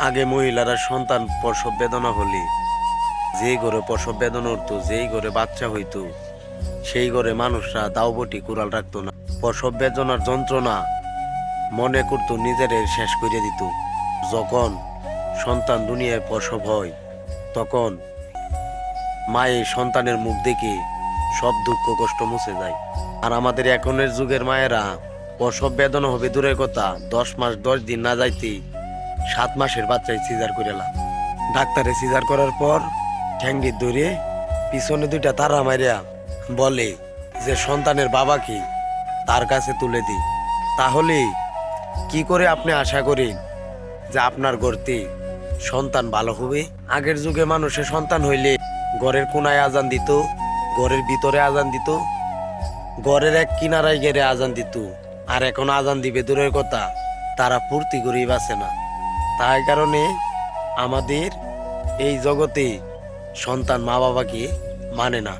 আগে মহিলারা সন্তান প্রসব বেদনা হলে। যেই ঘরে প্রসব বেদনা উঠতো, যেই ঘরে বাচ্চা হইতো, সেই ঘরে মানুষরা দাওবটি কুড়াল রাখতো না। প্রসব বেদনার যন্ত্রণা মনে করতো, নিজের শেষ করে দিত। যখন সন্তান দুনিয়ায় প্রসব হয়, তখন মায়ের সন্তানের মুখ দেখে সব দুঃখ কষ্ট মুছে যায়। আর আমাদের এখনের যুগের মায়েরা প্রসব বেদনা হবে দূরের কথা, দশ মাস দশ দিন না যাইতে সাত মাসের বাচ্চায় সিজার করেলা ডাক্তারে সিজার করার পর ঠ্যাঙ্গি ধরে পিছনে দুইটা তারা মারিয়া বলে যে সন্তানের বাবাকে তার কাছে তুলে দিই। তাহলে কি করে আপনি আশা করেন যে আপনার গড়তে সন্তান ভালো হবে? আগের যুগে মানুষের সন্তান হইলে ঘরের কোনায় আজান দিত, ঘরের ভিতরে আজান দিত, ঘরের এক কিনারায় গেড়ে আজান দিত। আর এখন আজান দিবে দূরের কথা, তারা পূর্তি করেই বাঁচে না। তাই কারণে আমাদের এই জগতে সন্তান মা বাবাকে মানে না।